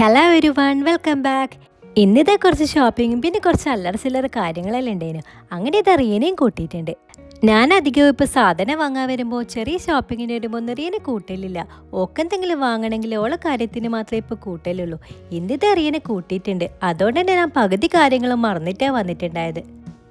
Hello ഒരു one welcome back ഇന്നിതേ കുറച്ച് ഷോപ്പിങ്ങും പിന്നെ കുറച്ച് അല്ലറ ചില്ലറ കാര്യങ്ങളെല്ലാം ഉണ്ടായിരുന്നു. അങ്ങനെ ഇത് റീനയും കൂട്ടിയിട്ടുണ്ട്. ഞാൻ അധികവും ഇപ്പോൾ സാധനം വാങ്ങാൻ വരുമ്പോൾ ചെറിയ ഷോപ്പിങ്ങിന് വരുമ്പോൾ റീനെ കൂട്ടലില്ല. ഓക്കെന്തെങ്കിലും വാങ്ങണമെങ്കിൽ ഓളെ കാര്യത്തിന് മാത്രമേ ഇപ്പോൾ കൂട്ടലുള്ളൂ. ഇന്നിത് അറിയനെ കൂട്ടിയിട്ടുണ്ട്. അതുകൊണ്ട് തന്നെ ഞാൻ പകുതി കാര്യങ്ങളും മറന്നിട്ടാണ് വന്നിട്ടുണ്ടായത്.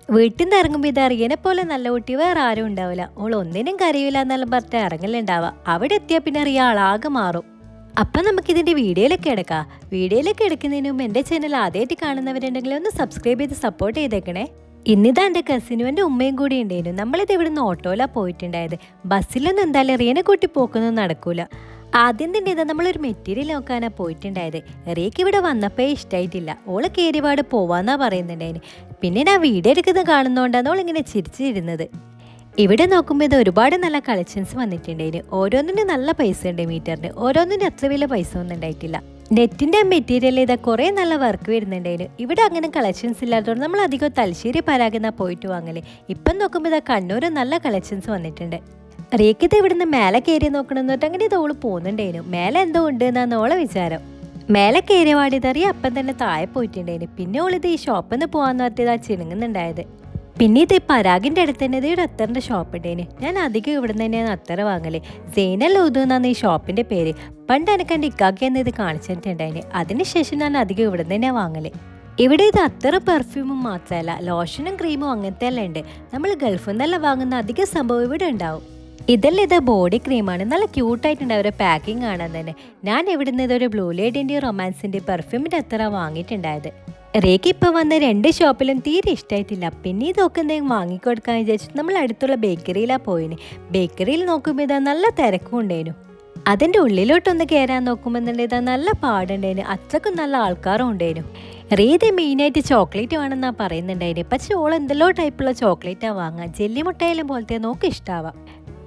വീട്ടിൽ നിന്ന് ഇറങ്ങുമ്പോൾ ഇത് അറിയനെ പോലെ നല്ല കുട്ടി വേറെ ആരും ഉണ്ടാവില്ല. ഓൾ ഒന്നിനും കരയില്ല എന്നെല്ലാം പറഞ്ഞിട്ട് ഇറങ്ങലുണ്ടാവുക അവിടെ എത്തിയാൽ പിന്നെ അറിയാം ആളാകെ മാറും. അപ്പം നമുക്കിതിന്റെ വീഡിയോയിലൊക്കെ എടുക്കാം. വീഡിയോയിലൊക്കെ എടുക്കുന്നതിന് മുമ്പ് എന്റെ ചാനൽ ആദ്യമായിട്ട് കാണുന്നവരുണ്ടെങ്കിൽ ഒന്ന് സബ്സ്ക്രൈബ് ചെയ്ത് സപ്പോർട്ട് ചെയ്തേക്കണേ. ഇന്നിതാ എന്റെ കസിനും എന്റെ ഉമ്മയും കൂടി ഉണ്ടായിരുന്നു നമ്മളിത് ഇവിടെ നിന്ന് ഓട്ടോയിലാണ് പോയിട്ടുണ്ടായത് ബസ്സിലൊന്നും എന്തായാലും റിയനെ കൂട്ടി പോക്കൊന്നും നടക്കൂല. ആദ്യം തന്നെ ഇതാ നമ്മളൊരു മെറ്റീരിയൽ നോക്കാനാണ് പോയിട്ടുണ്ടായത്. റിയക്ക് ഇവിടെ വന്നപ്പോൾ ഇഷ്ടമായിട്ടില്ല ഓൾ കയറിപാട് പോവാന്നാ പറയുന്നുണ്ടായിന്. പിന്നെ ഞാൻ വീഡിയോ എടുക്കുന്നത് കാണുന്നതുകൊണ്ടാണ് ഓളിങ്ങനെ ചിരിച്ചിരുന്നത്. ഇവിടെ നോക്കുമ്പോൾ ഇത് ഒരുപാട് നല്ല കളക്ഷൻസ് വന്നിട്ടുണ്ടായിന് ഓരോന്നിനും നല്ല പൈസ ഉണ്ട് മീറ്ററിന് ഓരോന്നിനും അത്ര വലിയ പൈസ ഒന്നും ഉണ്ടായിട്ടില്ല. നെറ്റിന്റെ മെറ്റീരിയൽ ഇതാ കുറേ നല്ല വർക്ക് വരുന്നുണ്ടായിരുന്നു ഇവിടെ അങ്ങനെ കളക്ഷൻസ് ഇല്ലാത്തതുകൊണ്ട് നമ്മൾ അധികം തലശ്ശേരി പരാഗന പോയിട്ട് വാങ്ങൽ. ഇപ്പം നോക്കുമ്പോൾ ഇതാ കണ്ണൂർ നല്ല കളക്ഷൻസ് വന്നിട്ടുണ്ട്. റീക്കിത് ഇവിടുന്ന് മേലെ കയറി നോക്കണമെന്ന് പറഞ്ഞിട്ട് അങ്ങനെ ഇത് ഓൾ പോകുന്നുണ്ടായിരുന്നു മേലെ എന്തോ ഉണ്ട് എന്നാണ് ഓളെ വിചാരം. മേലെ കയറിയ വാടിയതറിയാം അപ്പം തന്നെ താഴെ പോയിട്ടുണ്ടായിരുന്നു പിന്നെ ഓളിത് ഈ ഷോപ്പിൽ നിന്ന് പോകാമെന്ന് പറഞ്ഞത് ആ ചിണുങ്ങുന്നുണ്ടായത്. പിന്നെ ഇത് പരാഗിന്റെ അടുത്ത് തന്നെ ഇതൊരു അത്തറിന്റെ ഷോപ്പ് ഉണ്ടേന് ഞാൻ അധികം ഇവിടെ നിന്ന് തന്നെയാണ് അത്തറ വാങ്ങൽ. സൈനൽ ഉദു എന്നാണ് ഈ ഷോപ്പിന്റെ പേര്. പണ്ട് എനിക്ക് എന്റെ ഇക്കാക്കി എന്ന് ഇത് കാണിച്ചിട്ടുണ്ടായിന് അതിനുശേഷം ഞാൻ അധികം ഇവിടെ നിന്ന് തന്നെയാണ് വാങ്ങൽ. ഇവിടെ ഇത് അത്ര പെർഫ്യൂമും മാത്രമല്ല ലോഷനും ക്രീമും അങ്ങനത്തെ എല്ലാം ഉണ്ട്. നമ്മൾ ഗൾഫിൽ നിന്നെല്ലാം വാങ്ങുന്ന അധിക സംഭവം ഇവിടെ ഉണ്ടാവും. ഇതെല്ലാം ഇത് ബോഡി ക്രീമാണ് നല്ല ക്യൂട്ടായിട്ടുണ്ട് അവരുടെ പാക്കിംഗ് കാണാൻ തന്നെ. ഞാൻ ഇവിടെ നിന്ന് ഇതൊരു ബ്ലൂ ലേഡിന്റെയും റൊമാൻസിന്റെയും പെർഫ്യൂമിന്റെ അത്ര വാങ്ങിയിട്ടുണ്ടായത്. റേക്ക് ഇപ്പോൾ വന്ന രണ്ട് ഷോപ്പിലും തീരെ ഇഷ്ടമായിട്ടില്ല പിന്നെ ഇതൊക്കെ എന്തെങ്കിലും വാങ്ങിക്കൊടുക്കാൻ വിചാരിച്ചിട്ട് നമ്മൾ അടുത്തുള്ള ബേക്കറിയിലാണ് പോയിന്. ബേക്കറിയിൽ നോക്കുമ്പോൾ ഇതാ നല്ല തിരക്കും ഉണ്ടായിരുന്നു അതിന്റെ ഉള്ളിലോട്ടൊന്ന് കയറാൻ നോക്കുമ്പോൾ തന്നെ ഇതാ നല്ല പാടുണ്ടായിരുന്നു അത്രക്കും നല്ല ആൾക്കാരും ഉണ്ടായിരുന്നു റീത് മെയിനായിട്ട് ചോക്ലേറ്റ് വേണമെന്നാണ് പറയുന്നുണ്ടായിരുന്നു പക്ഷെ ഓൾ എന്തെല്ലോ ടൈപ്പുള്ള ചോക്ലേറ്റാണ് വാങ്ങുക ജെല്ലി മുട്ടായാലും പോലത്തെ നോക്ക് ഇഷ്ടാവാം.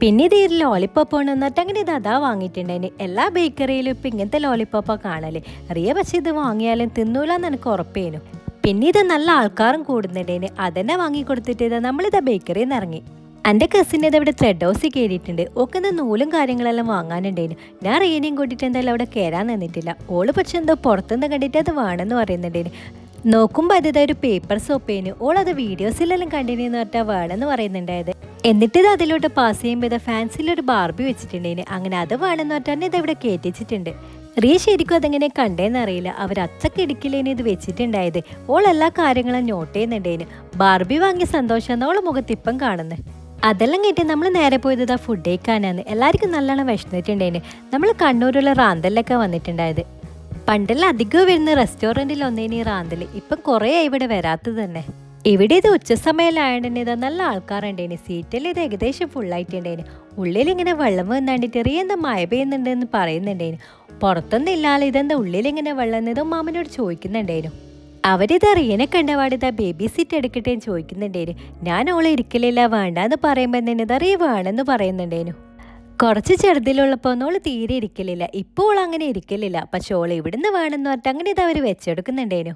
പിന്നെ ഇത് ലോലിപ്പോപ്പ് ഉണ്ട് എന്നിട്ട് അങ്ങനെ ഇത് അതാ വാങ്ങിയിട്ടുണ്ടായിന് എല്ലാ ബേക്കറിയിലും ഇപ്പം ഇങ്ങനത്തെ ലോലിപ്പോപ്പാ കാണൽ. അറിയ പക്ഷെ ഇത് വാങ്ങിയാലും തിന്നൂലെന്ന് എനിക്ക് ഉറപ്പേനു. പിന്നെ ഇത് നല്ല ആൾക്കാരും കൂടുന്നുണ്ടേന് അതന്നെ വാങ്ങി കൊടുത്തിട്ട് നമ്മളിത് നമ്മളിതാ ബേക്കറിയിൽ നിന്ന് ഇറങ്ങി. എന്റെ കസിന്റെ ഇത് ഇവിടെ ത്രെഡ് ഹൗസിൽ കയറിയിട്ടുണ്ട് ഓക്കുന്ന നൂലും കാര്യങ്ങളെല്ലാം വാങ്ങാനുണ്ടായിരുന്നു ഞാൻ റീനിയും കൂട്ടിയിട്ട് എന്തായാലും അവിടെ കയറാൻ നിന്നിട്ടില്ല. ഓൾ പക്ഷെ എന്തോ പുറത്തുനിന്ന് കണ്ടിട്ട് അത് വേണമെന്ന് പറയുന്നുണ്ടായിരുന്നു നോക്കുമ്പോൾ അത് ഇതൊരു പേപ്പർ സോപ്പേനു ഓൾ അത് വീഡിയോസിലെല്ലാം കണ്ടിന്യൂന്ന് പറഞ്ഞാൽ വേണമെന്ന് പറയുന്നുണ്ടായത്. എന്നിട്ട് അതിലോട്ട് പാസ് ചെയ്യുമ്പോൾ ഇത് ഫാൻസിലൊരു ബാർബി വെച്ചിട്ടുണ്ടേന്. അങ്ങനെ അത് വേണമെന്ന് പറഞ്ഞാൽ ഇത് ഇവിടെ കയറ്റിച്ചിട്ടുണ്ട് റിയ ശരിക്കും അതെങ്ങനെ കണ്ടേന്ന് അറിയില്ല. അവർ അച്ചക്ക് ഇടിക്കലേന് ഇത് വെച്ചിട്ടുണ്ടായത്. ഓൾ എല്ലാ കാര്യങ്ങളും നോട്ട് ചെയ്യുന്നുണ്ടേന്. ബാർബി വാങ്ങിയ സന്തോഷം മുഖത്ത് ഇപ്പം കാണുന്നത് അതെല്ലാം കേട്ട് നമ്മൾ നേരെ പോയത് ഇതാ ഫുഡ് കഴിക്കാനാണ് എല്ലാവർക്കും നല്ലോണം വിശന്നിട്ടുണ്ടേന്. നമ്മൾ കണ്ണൂരുള്ള റാന്തലിലൊക്കെ വന്നിട്ടുണ്ടായത്. പണ്ടെല്ലാം അധികം വരുന്ന റെസ്റ്റോറന്റിൽ ഒന്നേനി റാന്തൽ ഇപ്പം കുറേ ഇവിടെ വരാത്തത് തന്നെ. ഇവിടെ ഇത് ഉച്ചസമയമായതുകൊണ്ട് ഇതാ നല്ല ആൾക്കാരുണ്ടേന് സീറ്റിൽ ഇത് ഏകദേശം ഫുള്ളായിട്ടുണ്ടേന് ഉള്ളിൽ ഇങ്ങനെ വെള്ളം വന്നാണ്ടിട്ട് എന്താ മഴ പെയ്യുന്നുണ്ടെന്ന് പറയുന്നുണ്ടേന് പുറത്തൊന്നും ഇല്ലാതെ ഇതെന്താ ഉള്ളിൽ ഇങ്ങനെ വെള്ളം എന്നതും മാമനോട് ചോദിക്കുന്നുണ്ടേനു അവരിത് അറിയനെ കണ്ടപാട് ഇതാ ബേബി സീറ്റ് എടുക്കട്ടെ എന്ന് ചോദിക്കുന്നുണ്ടേനു ഞാൻ ഓളെ ഇരിക്കലില്ല വേണ്ടാന്ന് പറയുമ്പോൾ തന്നെ ഇതറിയ വേണമെന്ന് പറയുന്നുണ്ടേനു കുറച്ച് ചെറുതിലുള്ളപ്പോൾ ഓൾ തീരെ ഇരിക്കലില്ല. ഇപ്പോൾ അങ്ങനെ ഇരിക്കലില്ല. പക്ഷെ ഓൾ ഇവിടുന്ന് വേണമെന്ന് പറഞ്ഞിട്ട് അങ്ങനെ ഇത് അവർ വെച്ചെടുക്കുന്നുണ്ടേനു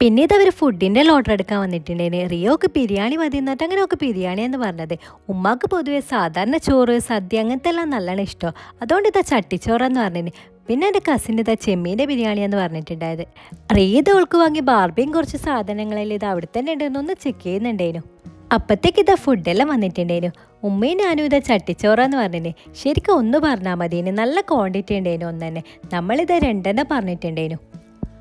പിന്നെ അവർ ഫുഡിന്റെ ഓർഡർ എടുക്കാൻ വന്നിട്ടുണ്ടേന് റിയോക്ക് ബിരിയാണി മതി എന്നിട്ട് അങ്ങനെ ഒക്കെ ബിരിയാണി എന്ന് പറഞ്ഞത്. ഉമ്മാക്ക് പൊതുവേ സാധാരണ ചോറ് സദ്യ അങ്ങനത്തെ എല്ലാം നല്ലോണം ഇഷ്ടം. അതുകൊണ്ട് ഇതാ ചട്ടിച്ചോറെന്ന് പറഞ്ഞിന്. പിന്നെ എന്റെ കസിന്റെ ഇതാ ചെമ്മീന്റെ ബിരിയാണി എന്ന് പറഞ്ഞിട്ടുണ്ടായത്. റീത് ഓൾക്ക് വാങ്ങി ബാർബിയും കുറച്ച് സാധനങ്ങളിൽ ഇത് അവിടെ തന്നെ ഉണ്ടെന്നൊന്ന് ചെക്ക് ചെയ്യുന്നുണ്ടേനു അപ്പത്തേക്ക് ഇതാ ഫുഡെല്ലാം വന്നിട്ടുണ്ടേനു ഉമ്മയും ഞാനും ഇതാ ചട്ടിച്ചോറാന്ന് പറഞ്ഞിന്. ശരിക്കും ഒന്ന് പറഞ്ഞാൽ മതിന്. നല്ല ക്വാണ്ടിറ്റി ഉണ്ടേനു ഒന്ന് തന്നെ. നമ്മളിത് രണ്ടെണ്ണം പറഞ്ഞിട്ടുണ്ടേനു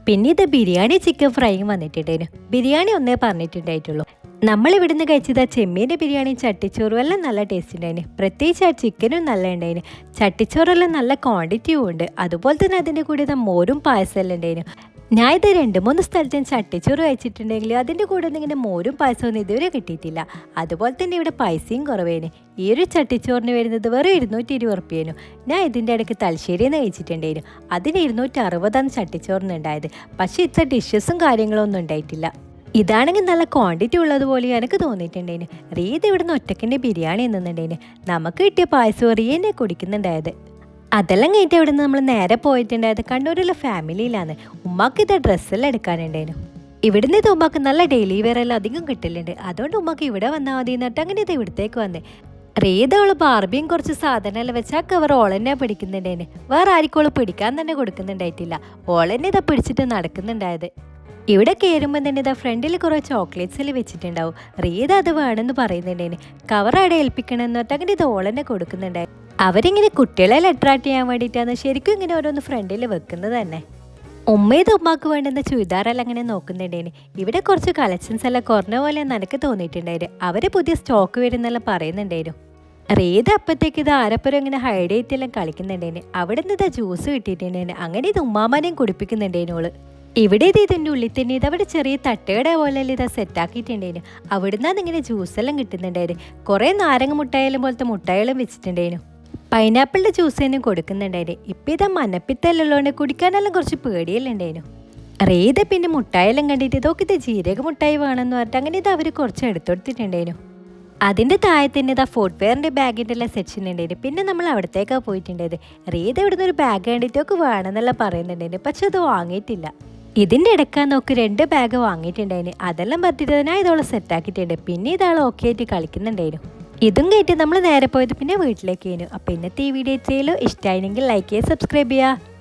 പിന്നെ ഇത് ബിരിയാണി ചിക്കൻ ഫ്രൈയും വന്നിട്ടുണ്ടായിരുന്നു ബിരിയാണി ഒന്നേ പറഞ്ഞിട്ടുണ്ടായിട്ടുള്ളൂ. നമ്മൾ ഇവിടുന്ന് കഴിച്ചത് ചെമ്മീന്റെ ബിരിയാണി ചട്ടിച്ചോറും എല്ലാം നല്ല ടേസ്റ്റ് ഉണ്ടായിന്. പ്രത്യേകിച്ച് ആ ചിക്കനും നല്ല ഉണ്ടായിന്. ചട്ടിച്ചോറെല്ലാം നല്ല ക്വാണ്ടിറ്റിയും ഉണ്ട്. അതുപോലെ തന്നെ അതിന്റെ കൂടെ മോരും പായസം എല്ലാം ഉണ്ടായിന്. ഞാൻ ഇത് രണ്ട് മൂന്ന് സ്ഥലത്ത് ചട്ടിച്ചോറ് കഴിച്ചിട്ടുണ്ടെങ്കിൽ അതിന്റെ കൂടെ ഒന്നും ഇങ്ങനെ മോരും പായസമൊന്നും ഇതുവരെ കിട്ടിയിട്ടില്ല. അതുപോലെ തന്നെ ഇവിടെ പൈസയും കുറവേന്. ഈ ഒരു ചട്ടിച്ചോറിന് വരുന്നത് വെറും ഇരുന്നൂറ്റി ഇരുപത് ഉറുപ്പ്യേനു. ഞാൻ ഇതിന്റെ ഇടയ്ക്ക് തലശ്ശേരിയിൽ നിന്ന് കഴിച്ചിട്ടുണ്ടായിരുന്നു. അതിന് ഇരുന്നൂറ്റി അറുപതാണ് ചട്ടിച്ചോറിന് ഉണ്ടായത്. പക്ഷേ ഇത്ര ഡിഷസും കാര്യങ്ങളും ഒന്നും ഉണ്ടായിട്ടില്ല. ഇതാണെങ്കിൽ നല്ല ക്വാണ്ടിറ്റി ഉള്ളതുപോലെ എനിക്ക് തോന്നിയിട്ടുണ്ടേന് റീത് ഇവിടുന്ന് ഒറ്റക്കിന്റെ ബിരിയാണി എന്നുന്നുണ്ടേന് നമുക്ക് കിട്ടിയ പായസം റീനെ കുടിക്കുന്നുണ്ടായത്. അതെല്ലാം കഴിഞ്ഞിട്ട് ഇവിടെ നിന്ന് നമ്മൾ നേരെ പോയിട്ടുണ്ടായത് കണ്ണൂരിലെ ഫാമിലിയിലാണ് ഉമ്മാക്ക് ഇത് ഡ്രസ്സെല്ലാം എടുക്കാനുണ്ടായിരുന്നു. ഇവിടുന്ന് ഇത് ഉമ്മാക്ക് നല്ല ഡെയിലി വെയർ അധികം കിട്ടലുണ്ട് അതുകൊണ്ട് ഉമ്മാക്ക് ഇവിടെ വന്നാൽ മതി എന്നിട്ട് അങ്ങനെ ഇത് ഇവിടത്തേക്ക് വന്നേ. റീത അവൾ ബാർബിയും കുറച്ച് സാധനമെല്ലാം വെച്ചാൽ കവർ ഓളെന്നെ പിടിക്കുന്നുണ്ടേന് വേറെ ആർക്കും ഓൾ പിടിക്കാൻ തന്നെ കൊടുക്കുന്നുണ്ടായിട്ടില്ല. ഓളെന്നെ ഇതാ പിടിച്ചിട്ട് നടക്കുന്നുണ്ടായത്. ഇവിടെ കയറുമ്പോൾ തന്നെ ഇതാ ഫ്രണ്ടിൽ കുറേ ചോക്ലേറ്റ്സിൽ വെച്ചിട്ടുണ്ടാവും. റീത അത് വേണമെന്ന് പറയുന്നുണ്ടേന് കവർ അവിടെ ഏൽപ്പിക്കണമെന്ന് പറഞ്ഞിട്ട് അങ്ങനെ ഇത് ഓളെന്നെ കൊടുക്കുന്നുണ്ടായി. അവരിങ്ങനെ കുട്ടികളെ അട്രാക്ട് ചെയ്യാൻ വേണ്ടിയിട്ടാണ്. ശരിക്കും ഇങ്ങനെ ഓരോന്ന് ഫ്രണ്ടിൽ വെക്കുന്നത് തന്നെ. ഉമ്മയത് ഉമ്മാക്ക് വേണ്ടുന്ന ചുരിദാറെല്ലാം അങ്ങനെ നോക്കുന്നുണ്ടേന്. ഇവിടെ കുറച്ച് കളക്ഷൻസ് എല്ലാം കുറഞ്ഞ പോലെ എനിക്ക് തോന്നിയിട്ടുണ്ടായിരുന്നു അവർ പുതിയ സ്റ്റോക്ക് വരുന്നെല്ലാം പറയുന്നുണ്ടായിരുന്നു റീത് അപ്പത്തേക്ക് ഇത് ആരപ്പുരം ഇങ്ങനെ ഹൈഡ് ചെയ്തെല്ലാം കളിക്കുന്നുണ്ടേന്. അവിടെ നിന്ന് ഇതാ ജ്യൂസ് കിട്ടിയിട്ടുണ്ടേന്. അങ്ങനെ ഇത് ഉമ്മാമാനെയും കുടിപ്പിക്കുന്നുണ്ടേനോൾ ഇവിടെ ഇത് ഇതിന്റെ ഉള്ളിൽ തന്നെ ഇത് അവിടെ ചെറിയ തട്ടുകട പോലെ ഇതാ സെറ്റാക്കിയിട്ടുണ്ടേനു അവിടുന്ന് ഇങ്ങനെ ജ്യൂസെല്ലാം കിട്ടുന്നുണ്ടായിരുന്നു കുറേ നാരങ്ങ മുട്ടായാലും പോലത്തെ മുട്ടായാലും വെച്ചിട്ടുണ്ടേനു. പൈനാപ്പിളിന്റെ ജ്യൂസ് തന്നെ കൊടുക്കുന്നുണ്ടായിരുന്നു ഇപ്പം ഇതാ മനപ്പിത്തല്ലുള്ളതുകൊണ്ട് കുടിക്കാനെല്ലാം കുറച്ച് പേടിയെല്ലാം ഉണ്ടായിരുന്നു റേത പിന്നെ മുട്ടായെല്ലാം കണ്ടിട്ട് ഇതൊക്കെ ഇത് ജീരക മുട്ടായി വേണമെന്ന് പറഞ്ഞിട്ട് അങ്ങനെ ഇത് അവർ കുറച്ച് എടുത്തുകൊടുത്തിട്ടുണ്ടായിരുന്നു അതിന്റെ താഴെ തന്നെ ഇതാ ഫുട്വെയറിന്റെ ബാഗിന്റെ എല്ലാം സെക്ഷൻ ഉണ്ടായിരുന്നു പിന്നെ നമ്മൾ അവിടത്തേക്കാണ് പോയിട്ടുണ്ടായത്. റീത ഇവിടുന്ന് ഒരു ബാഗ് കണ്ടിട്ടൊക്കെ വേണമെന്നെല്ലാം പറയുന്നുണ്ടായിരുന്നു പക്ഷെ അത് വാങ്ങിയിട്ടില്ല. ഇതിന്റെ ഇടയ്ക്കാൻ നോക്കി രണ്ട് ബാഗ് വാങ്ങിയിട്ടുണ്ടായിരുന്നു അതെല്ലാം പറ്റിയിട്ട് ഞാൻ ഇതോളം സെറ്റാക്കിയിട്ടുണ്ട് പിന്നെ ഇതാൾ ഓക്കെ ആയിട്ട് കളിക്കുന്നുണ്ടായിരുന്നു ഇതും കേട്ട് നമ്മൾ നേരെ പോയത് പിന്നെ വീട്ടിലേക്ക് വീണു അപ്പോൾ ഇന്നത്തെ ഈ വീഡിയോ ചെയ്യലോ ഇഷ്ടമായിരുന്നെങ്കിൽ ലൈക്ക് ചെയ്യുക സബ്സ്ക്രൈബ് ചെയ്യുക.